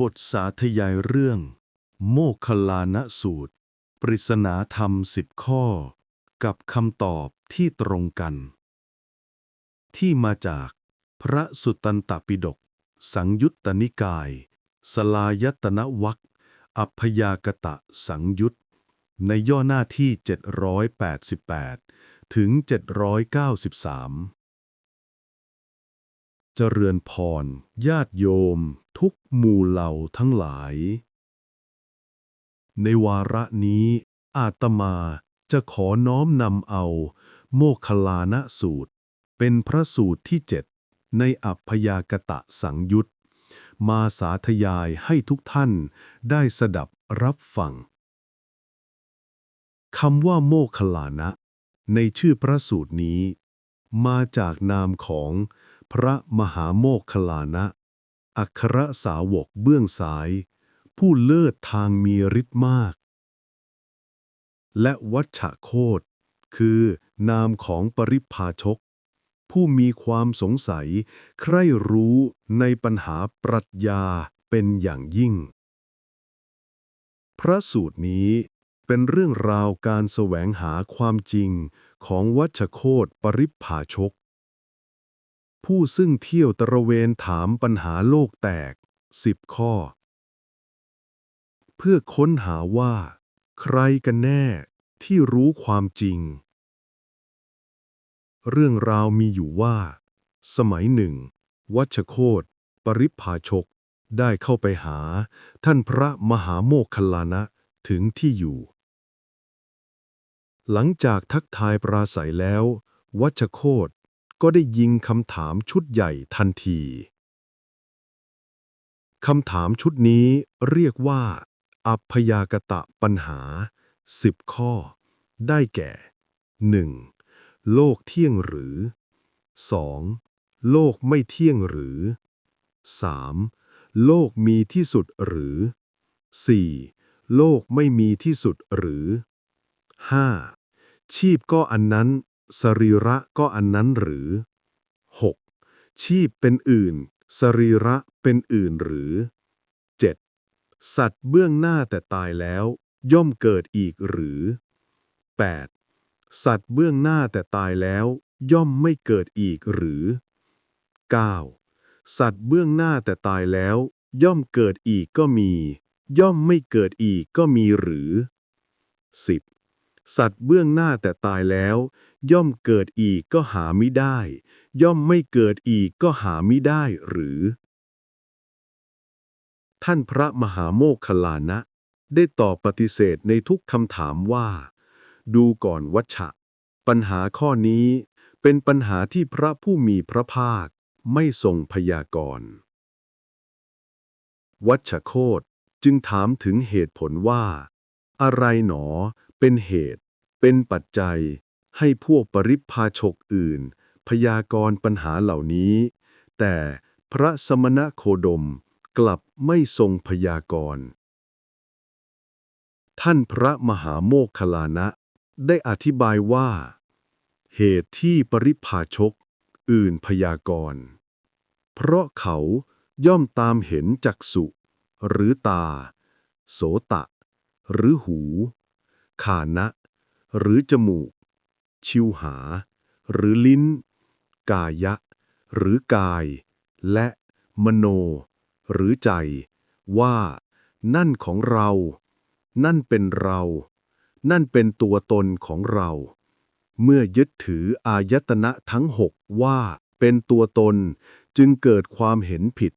บทสาธยายเรื่อง โมคคลานสูตร ปริศนาธรรมสิบข้อ กับคำตอบที่ตรงกัน ที่มาจากพระสุตตันตปิฎกสังยุตตนิกาย สลายตนวัคอัพยากตะสังยุตในย่อหน้าที่ 788 ถึง 793 เจริญพร ญาติโยม ทุกหมู่เหล่าทั้งหลาย ในวาระนี้ อาตมาจะขอน้อมนำเอา โมคลานะสูตร เป็นพระสูตรที่เจ็ดในอัพยากตะสังยุตมาสาธยายให้ทุกท่านได้สดับรับฟังคำว่าโมคลานะ ในชื่อพระสูตรนี้ มาจากนามของ พระมหาโมคคลานะ อัครสาวกเบื้องซ้าย ผู้เลิศทางมีฤทธิ์มาก และวัชชะโคตคือนามของปริพาชก ผู้มีความสงสัย ใคร่รู้ในปัญหาปรัชญาเป็นอย่างยิ่ง พระสูตรนี้เป็นเรื่องราวการแสวงหาความจริงของวัชโคตปริพาชก ผู้ซึ่งเที่ยวตระเวนถามปัญหาโลกแตกสิบข้อ เพื่อค้นหาว่า ใครกันแน่ที่รู้ความจริง เรื่องราวมีอยู่ว่า สมัยหนึ่ง วัชโคตปริพาชก ได้เข้าไปหา ท่านพระมหาโมคคัลลานะถึงที่อยู่ หลังจากทักทายปราศัยแล้ว วัชโคต ก็ได้ยิงคำถามชุดใหญ่ทันทีคำถามชุดนี้เรียกว่า อัพยากตะปัญหาสิบข้อ ได้แก่ 1. โลกเที่ยงหรือ 2. โลกไม่เที่ยงหรือ 3. โลกมีที่สุดหรือ 4. โลกไม่มีที่สุดหรือ 5. ชีพก็อันนั้น สรีระก็อันนั้นหรือ 6. ชีพเป็นอื่น สรีระเป็นอื่นหรือ 7. สัตว์เบื้องหน้าแต่ตายแล้ว ย่อมเกิดอีกหรือ 8. สัตว์เบื้องหน้าแต่ตายแล้ว ย่อมไม่เกิดอีกหรือ 9. สัตว์เบื้องหน้าแต่ตายแล้ว ย่อมเกิดอีกก็มี ย่อมไม่เกิดอีกก็มีหรือ 10. สัตว์เบื้องหน้าแต่ตายแล้ว ย่อมเกิดอีกก็หาไม่ได้ ย่อมไม่เกิดอีกก็หาไม่ได้หรือ ท่านพระมหาโมคคลลานะ ได้ตอบปฏิเสธในทุกคำถามว่า ดูก่อนวัชชะ ปัญหาข้อนี้เป็นปัญหาที่พระผู้มีพระภาคไม่ทรงพยากรณ์วัชโคตจึงถามถึงเหตุผลว่า อะไรหนอ เป็นเหตุ เป็นปัจจัย ให้พวกปริพาชกอื่น พยากรณ์ปัญหาเหล่านี้ แต่พระสมณโคดมกลับไม่ทรงพยากรณ์ ท่านพระมหาโมคคลลานะ ได้อธิบายว่า เหตุที่ปริพาชกอื่นพยากรณ์ เพราะเขาย่อมตามเห็นจักสุ หรือตา โสตะ หรือหู ขานะ หรือจมูก ชิวหา หรือลิ้น กายะ หรือกาย และมโน หรือใจ ว่า นั่นของเรา นั่นเป็นเรา นั่นเป็นตัวตนของเรา เมื่อยึดถืออายตนะทั้งหกว่าเป็นตัวตนจึงเกิดความเห็นผิด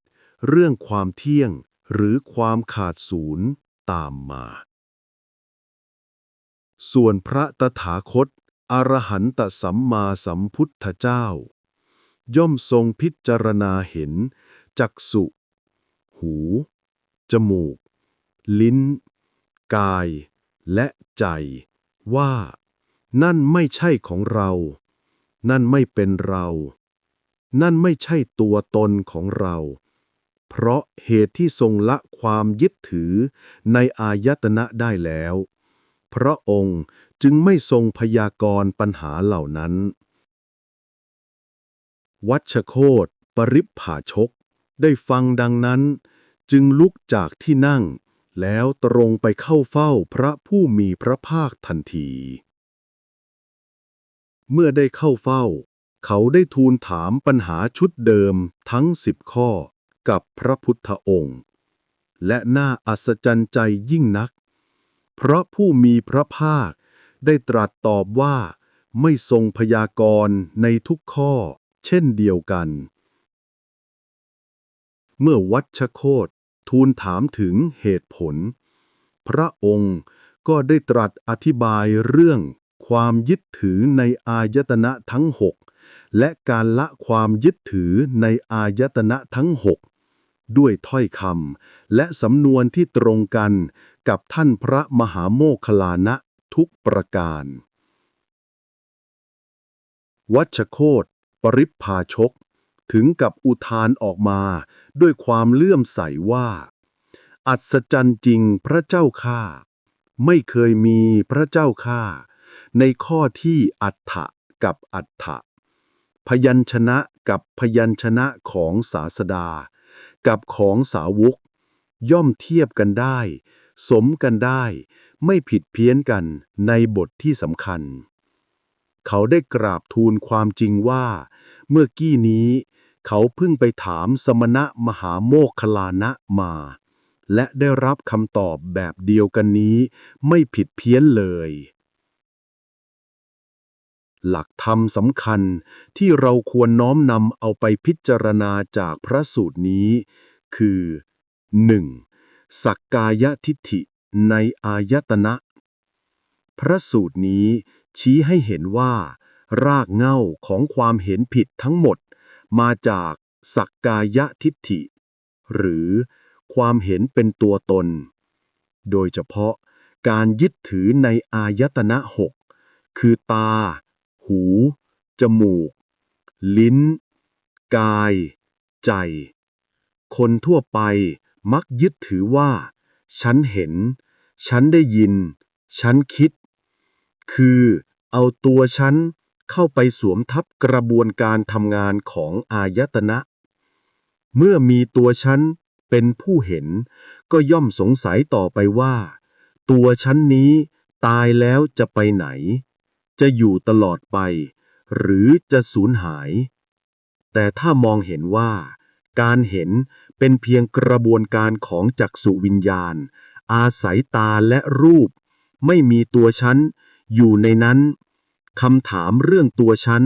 เรื่องความเที่ยงหรือความขาดศูนย์ตามมา ส่วนพระตถาคต อรหันตสัมมาสัมพุทธเจ้า ย่อมทรงพิจารณาเห็น จักสุ หู จมูก ลิ้น กาย และใจ ว่า นั่นไม่ใช่ของเรา นั่นไม่เป็นเรา นั่นไม่ใช่ตัวตนของเรา เพราะเหตุที่ทรงละความยึดถือในอายตนะได้แล้ว พระองค์จึงไม่ทรงพยากรณ์ปัญหาเหล่านั้น วัชโคตปริพผาชก ได้ฟังดังนั้น จึงลุกจากที่นั่ง แล้วตรงไปเข้าเฝ้าพระผู้มีพระภาคทันที เมื่อได้เข้าเฝ้า เขาได้ทูลถามปัญหาชุดเดิมทั้งสิบข้อกับพระพุทธองค์ และน่าอัศจรรย์ใจยิ่งนัก เพราะผู้มีพระภาค ได้ตรัสตอบว่า ไม่ทรงพยากรณ์ในทุกข้อ เช่นเดียวกัน เมื่อวัชโคตทูลถามถึงเหตุผล พระองค์ก็ได้ตรัสอธิบายเรื่องความยึดถือในอายตนะทั้งหกและการละความยึดถือในอายตนะทั้งหกด้วยถ้อยคำและสำนวนที่ตรงกัน กับท่านพระมหาโมคคลานะทุกประการ วัชโคตปริพพาชก ถึงกับอุทานออกมาด้วยความเลื่อมใสว่า อัศจรรย์จริงพระเจ้าข้าไม่เคยมีพระเจ้าข้าในข้อที่อัฏฐะกับอัฏฐะพยัญชนะกับพยัญชนะของศาสดา กับของสาวก ย่อมเทียบกันได้ สมกันได้ ไม่ผิดเพี้ยนกันในบทที่สำคัญ เขาได้กราบทูลความจริงว่า เมื่อกี้นี้ เขาเพิ่งไปถามสมณะมหาโมคคลานะมา และได้รับคำตอบแบบเดียวกันนี้ไม่ผิดเพี้ยนเลยหลักธรรมสำคัญที่เราควรน้อมนำเอาไปพิจารณาจากพระสูตรนี้ คือ 1. สักกายทิฏฐิในอายตนะ พระสูตรนี้ชี้ให้เห็นว่า รากเหง้าของความเห็นผิดทั้งหมด มาจากสักกายทิฏฐิ หรือความเห็นเป็นตัวตน โดยเฉพาะการยึดถือในอายตนะหกคือตา หู จมูก ลิ้น กาย ใจ คนทั่วไป มักยึดถือว่า ฉันเห็น ฉันได้ยิน ฉันคิด คือเอาตัวฉันเข้าไปสวมทับกระบวนการทำงานของอายตนะ เมื่อมีตัวฉันเป็นผู้เห็น ก็ย่อมสงสัยต่อไปว่า ตัวฉันนี้ตายแล้วจะไปไหน จะอยู่ตลอดไป หรือจะสูญหาย แต่ถ้ามองเห็นว่า การเห็นเป็นเพียงกระบวนการของจักษุวิญญาณ อาศัยตาและรูป ไม่มีตัวฉัน อยู่ในนั้นคำถามเรื่องตัวฉัน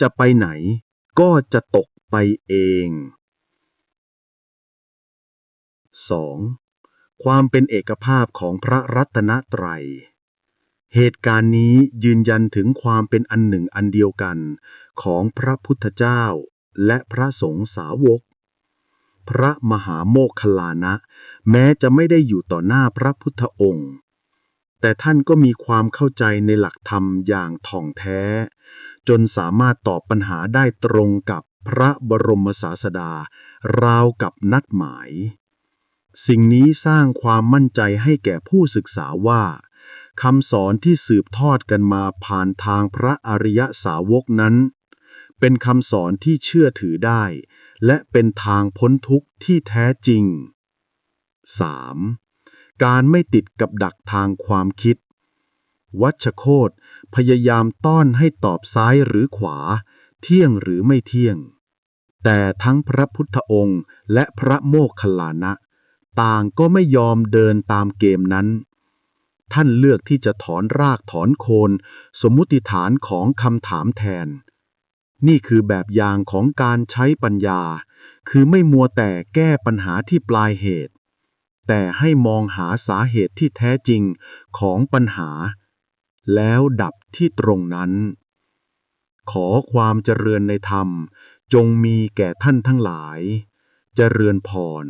จะไปไหน ก็จะตกไปเอง 2. ความเป็นเอกภาพของพระรัตนตรัย เหตุการณ์นี้ยืนยันถึงความเป็นอันหนึ่งอันเดียวกัน ของพระพุทธเจ้าและพระสงฆ์สาวก พระมหาโมคคลานะ แม้จะไม่ได้อยู่ต่อหน้าพระพุทธองค์ แต่ท่านก็มีความเข้าใจในหลักธรรมอย่างถ่องแท้ จนสามารถตอบปัญหาได้ตรงกับพระบรมศาสดา ราวกับนัดหมาย สิ่งนี้สร้างความมั่นใจให้แก่ผู้ศึกษาว่าคำสอนที่สืบทอดกันมาผ่านทางพระอริยสาวกนั้น เป็นคำสอนที่เชื่อถือได้ และเป็นทางพ้นทุกข์ที่แท้จริง 3. การไม่ติดกับดักทางความคิด วัชโคตพยายามต้อนให้ตอบซ้ายหรือขวา เที่ยงหรือไม่เที่ยง แต่ทั้งพระพุทธองค์และพระโมคคัลลานะ ต่างก็ไม่ยอมเดินตามเกมนั้น ท่านเลือกที่จะถอนรากถอนโคน สมมุติฐานของคำถามแทน นี่คือแบบอย่างของการใช้ปัญญา คือไม่มัวแต่แก้ปัญหาที่ปลายเหตุ แต่ให้มองหาสาเหตุที่แท้จริงของปัญหา แล้วดับที่ตรงนั้น ขอความเจริญในธรรม จงมีแก่ท่านทั้งหลาย เจริญพร